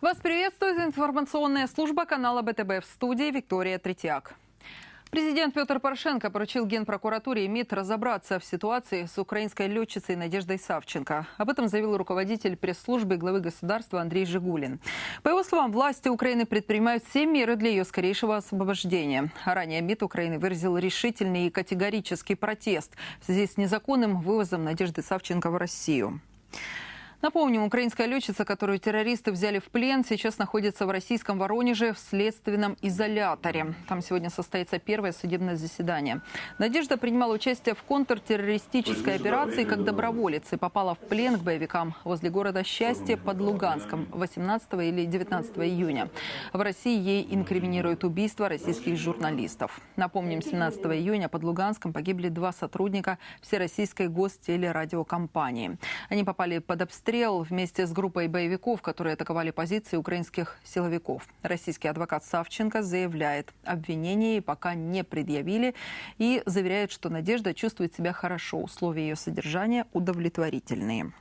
Вас приветствует информационная служба канала БТБ в студии Виктория Третьяк. Президент Петр Порошенко поручил Генпрокуратуре и МИД разобраться в ситуации с украинской летчицей Надеждой Савченко. Об этом заявил руководитель пресс-службы главы государства Андрей Жигулин. По его словам, власти Украины предпринимают все меры для ее скорейшего освобождения. А ранее МИД Украины выразил решительный и категорический протест в связи с незаконным вывозом Надежды Савченко в Россию. Напомним, украинская летчица, которую террористы взяли в плен, сейчас находится в российском Воронеже в следственном изоляторе. Там сегодня состоится первое судебное заседание. Надежда принимала участие в контртеррористической операции как доброволец и попала в плен к боевикам возле города Счастье под Луганском 18 или 19 июня. В России ей инкриминируют убийство российских журналистов. Напомним, 17 июня под Луганском погибли два сотрудника Всероссийской гостелерадиокомпании. Они попали под обстрел обстрел вместе с группой боевиков, которые атаковали позиции украинских силовиков. Российский адвокат Савченко заявляет, обвинения пока не предъявили и заверяет, что Надежда чувствует себя хорошо. Условия ее содержания удовлетворительные.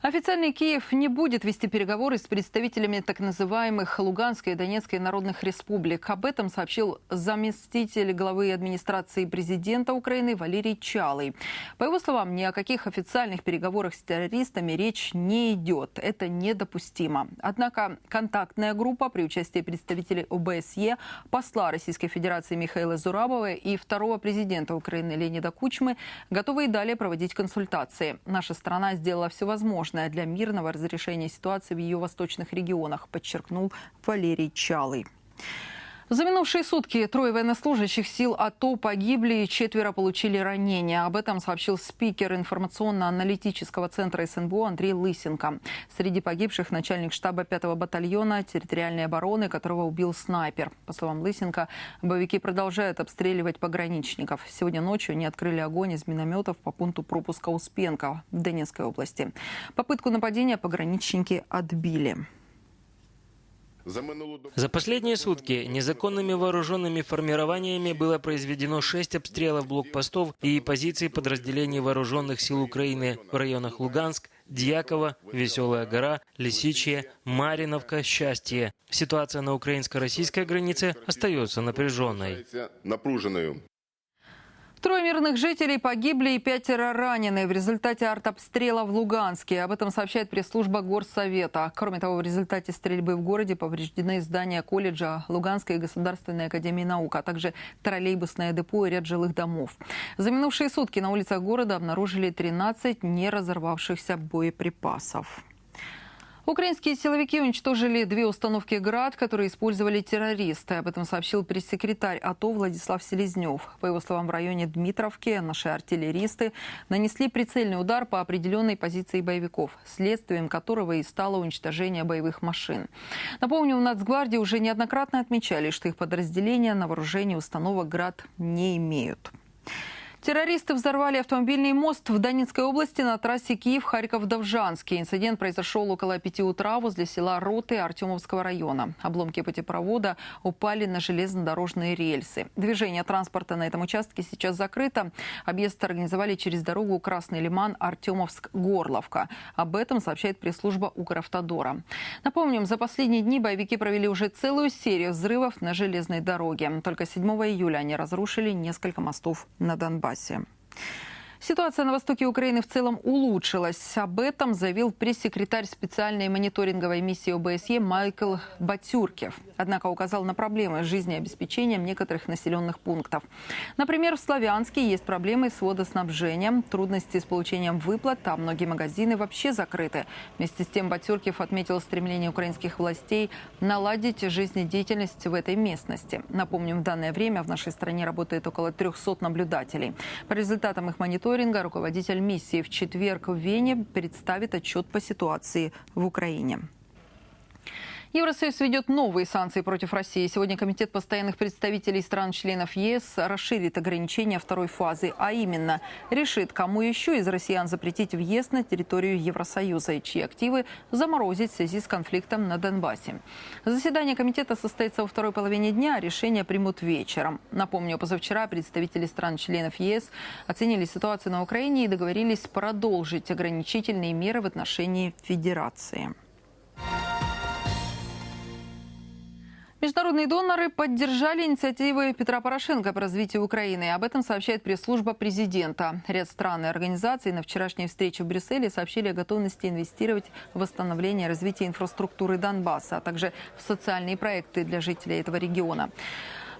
Официальный Киев не будет вести переговоры с представителями так называемых Луганской и Донецкой народных республик. Об этом сообщил заместитель главы администрации президента Украины Валерий Чалый. По его словам, ни о каких официальных переговорах с террористами речь не идет. Это недопустимо. Однако контактная группа при участии представителей ОБСЕ, посла Российской Федерации Михаила Зурабова и второго президента Украины Леонида Кучмы готовы и далее проводить консультации. Наша страна сделала все возможное возможное для мирного разрешения ситуации в ее восточных регионах, подчеркнул Валерий Чалый. За минувшие сутки трое военнослужащих сил АТО погибли и четверо получили ранения. Об этом сообщил спикер информационно-аналитического центра СНБО Андрей Лысенко. Среди погибших начальник штаба 5-го батальона территориальной обороны, которого убил снайпер. По словам Лысенко, боевики продолжают обстреливать пограничников. Сегодня ночью они открыли огонь из минометов по пункту пропуска Успенка в Донецкой области. Попытку нападения пограничники отбили. За последние сутки незаконными вооруженными формированиями было произведено шесть обстрелов блокпостов и позиций подразделений вооруженных сил Украины в районах Луганск, Дьяково, Веселая гора, Лисичье, Мариновка, Счастье. Ситуация на украинско-российской границе остается напряженной. Трое мирных жителей погибли и пятеро ранены в результате артобстрела в Луганске. Об этом сообщает пресс-служба Горсовета. Кроме того, в результате стрельбы в городе повреждены здания колледжа Луганской государственной академии наук, а также троллейбусное депо и ряд жилых домов. За минувшие сутки на улицах города обнаружили 13 неразорвавшихся боеприпасов. Украинские силовики уничтожили две установки «Град», которые использовали террористы. Об этом сообщил пресс-секретарь АТО Владислав Селезнев. По его словам, в районе Дмитровки наши артиллеристы нанесли прицельный удар по определенной позиции боевиков, следствием которого и стало уничтожение боевых машин. Напомню, в Нацгвардии уже неоднократно отмечали, что их подразделения на вооружении установок «Град» не имеют. Террористы взорвали автомобильный мост в Донецкой области на трассе Киев-Харьков-Довжанский. Инцидент произошел около пяти утра возле села Роты Артемовского района. Обломки путепровода упали на железнодорожные рельсы. Движение транспорта на этом участке сейчас закрыто. Объезд организовали через дорогу Красный Лиман Артемовск-Горловка. Об этом сообщает пресс-служба Укравтодора. Напомним, за последние дни боевики провели уже целую серию взрывов на железной дороге. Только 7 июля они разрушили несколько мостов на Донбассе. Донбассе. Ситуация на востоке Украины в целом улучшилась. Об этом заявил пресс-секретарь специальной мониторинговой миссии ОБСЕ Майкл Батюркев. Однако указал на проблемы с жизнеобеспечением некоторых населенных пунктов. Например, в Славянске есть проблемы с водоснабжением, трудности с получением выплат, а многие магазины вообще закрыты. Вместе с тем Батюркев отметил стремление украинских властей наладить жизнедеятельность в этой местности. Напомним, в данное время в нашей стране работает около 300 наблюдателей. По результатам их мониторинга мониторинга руководитель миссии в четверг в Вене представит отчет по ситуации в Украине. Евросоюз ведет новые санкции против России. Сегодня Комитет постоянных представителей стран-членов ЕС расширит ограничения второй фазы, а именно решит, кому еще из россиян запретить въезд на территорию Евросоюза и чьи активы заморозить в связи с конфликтом на Донбассе. Заседание комитета состоится во второй половине дня, а решение примут вечером. Напомню, позавчера представители стран-членов ЕС оценили ситуацию на Украине и договорились продолжить ограничительные меры в отношении Федерации. Международные доноры поддержали инициативы Петра Порошенко по развитию Украины. Об этом сообщает пресс-служба президента. Ряд стран и организаций на вчерашней встрече в Брюсселе сообщили о готовности инвестировать в восстановление и развитие инфраструктуры Донбасса, а также в социальные проекты для жителей этого региона.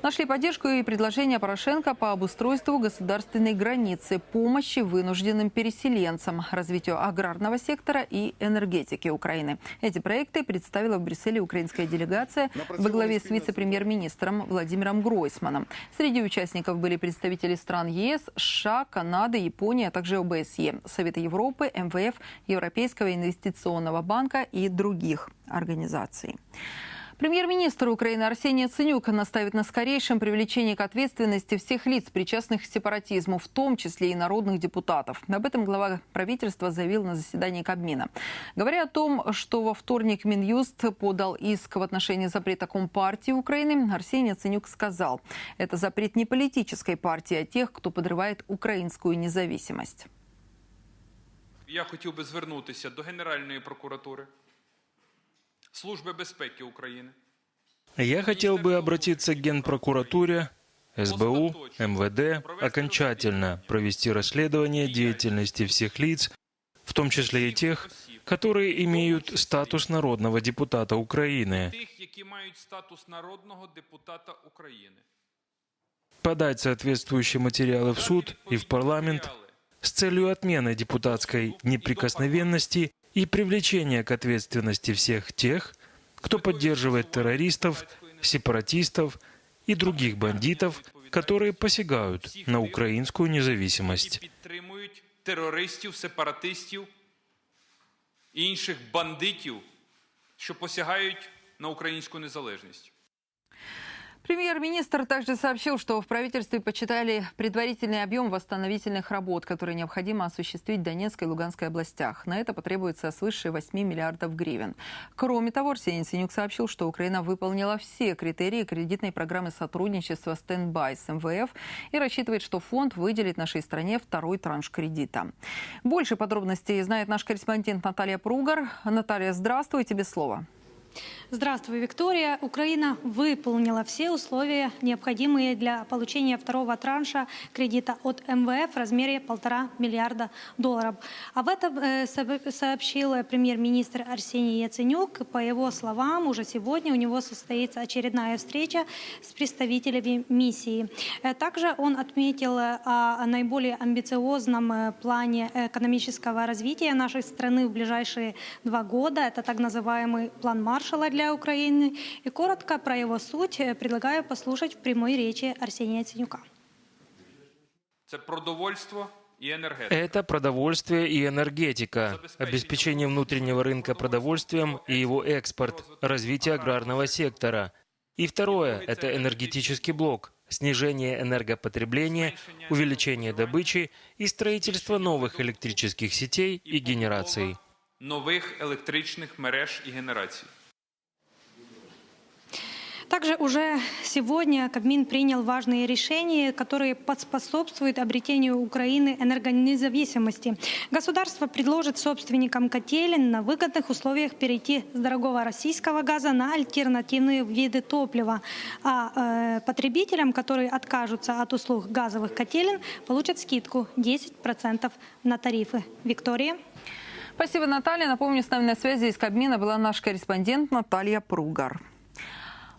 Нашли поддержку и предложения Порошенко по обустройству государственной границы, помощи вынужденным переселенцам, развитию аграрного сектора и энергетики Украины. Эти проекты представила в Брюсселе украинская делегация во главе с вице-премьер-министром Владимиром Гройсманом. Среди участников были представители стран ЕС, США, Канады, Японии, а также ОБСЕ, Совета Европы, МВФ, Европейского инвестиционного банка и других организаций. Премьер-министр Украины Арсений Яценюк наставит на скорейшем привлечении к ответственности всех лиц, причастных к сепаратизму, в том числе и народных депутатов. Об этом глава правительства заявил на заседании Кабмина. Говоря о том, что во вторник Минюст подал иск в отношении запрета Компартии Украины, Арсений Яценюк сказал, это запрет не политической партии, а тех, кто подрывает украинскую независимость. Я хотів би звернутися до Генеральної прокуратури, Служби безпеки України. Я хотел бы обратиться к Генпрокуратуре, СБУ, МВД, окончательно провести расследование деятельности всех лиц, в том числе и тех, которые имеют статус народного депутата Украины, Тих, які мають статус народного депутата України. подать соответствующие материалы в суд и в парламент Матеріали с целью отмены депутатской неприкосновенности и привлечения к ответственности всех тех, кто поддерживает террористов, сепаратистов и других бандитов, которые посягают на украинскую які независимость. підтримують терористів, сепаратистів і інших бандитів, що посягають на українську незалежність. Премьер-министр также сообщил, что в правительстве почитали предварительный объем восстановительных работ, которые необходимо осуществить в Донецкой и Луганской областях. На это потребуется свыше 8 миллиардов гривен. Кроме того, Арсений Синюк сообщил, что Украина выполнила все критерии кредитной программы сотрудничества «Стендбай» с МВФ и рассчитывает, что фонд выделит нашей стране второй транш кредита. Больше подробностей знает наш корреспондент Наталья Пругар. Наталья, здравствуй, тебе слово. Здравствуй, Виктория. Украина выполнила все условия, необходимые для получения второго транша кредита от МВФ в размере полтора миллиарда долларов. Об этом э, со- сообщил премьер-министр Арсений Яценюк. По его словам, уже сегодня у него состоится очередная встреча с представителями миссии. Э, Также он отметил э, о наиболее амбициозном плане экономического развития нашей страны в ближайшие два года. Это так называемый план Маршалла для Украины. И коротко про его суть э, предлагаю послушать в прямой речи Арсения Яценюка. Це продовольство і енергетика. Это продовольствие и энергетика, обеспечение внутреннего рынка продовольствием и его экспорт, развитие аграрного сектора. И второе – это энергетический блок, снижение энергопотребления, увеличение добычи и строительство новых электрических сетей и генераций. нових електричних мереж і генерацій. Также уже сегодня Кабмин принял важные решения, которые поспособствуют обретению Украины энергонезависимости. Государство предложит собственникам котелен на выгодных условиях перейти с дорогого российского газа на альтернативные виды топлива. А э, потребителям, которые откажутся от услуг газовых котелен, получат скидку 10% на тарифы. Виктория. Спасибо, Наталья. Напомню, с нами на связи из Кабмина была наш корреспондент Наталья Пругар.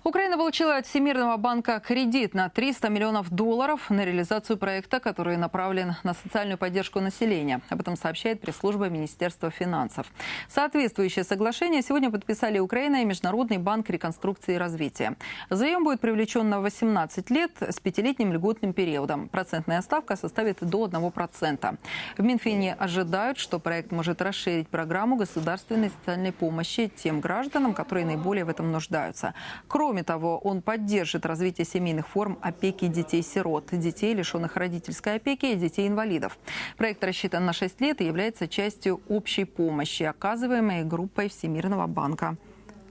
Украина получила от Всемирного банка кредит на 300 миллионов долларов на реализацию проекта, который направлен на социальную поддержку населения. Об этом сообщает пресс-служба Министерства финансов. Соответствующее соглашение сегодня подписали Украина и Международный банк реконструкции и развития. Заем будет привлечен на 18 лет с пятилетним льготным периодом. Процентная ставка составит до 1%. В Минфине ожидают, что проект может расширить программу государственной социальной помощи тем гражданам, которые наиболее в этом нуждаются. Кроме того, он поддержит развитие семейных форм опеки детей-сирот, детей, лишенных родительской опеки и детей-инвалидов. Проект рассчитан на 6 лет и является частью общей помощи, оказываемой группой Всемирного банка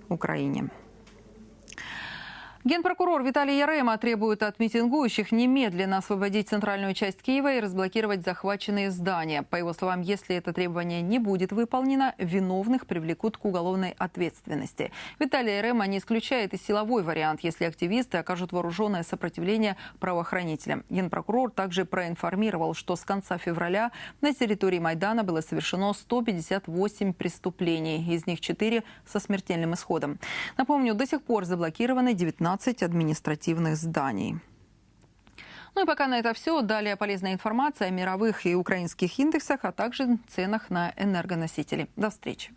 Украине. Генпрокурор Виталий Ярема требует от митингующих немедленно освободить центральную часть Киева и разблокировать захваченные здания. По его словам, если это требование не будет выполнено, виновных привлекут к уголовной ответственности. Виталий Ярема не исключает и силовой вариант, если активисты окажут вооруженное сопротивление правоохранителям. Генпрокурор также проинформировал, что с конца февраля на территории Майдана было совершено 158 преступлений, из них 4 со смертельным исходом. Напомню, до сих пор заблокированы 19 административных зданий. Ну и пока на это все. Далее полезная информация о мировых и украинских индексах, а также ценах на энергоносители. До встречи.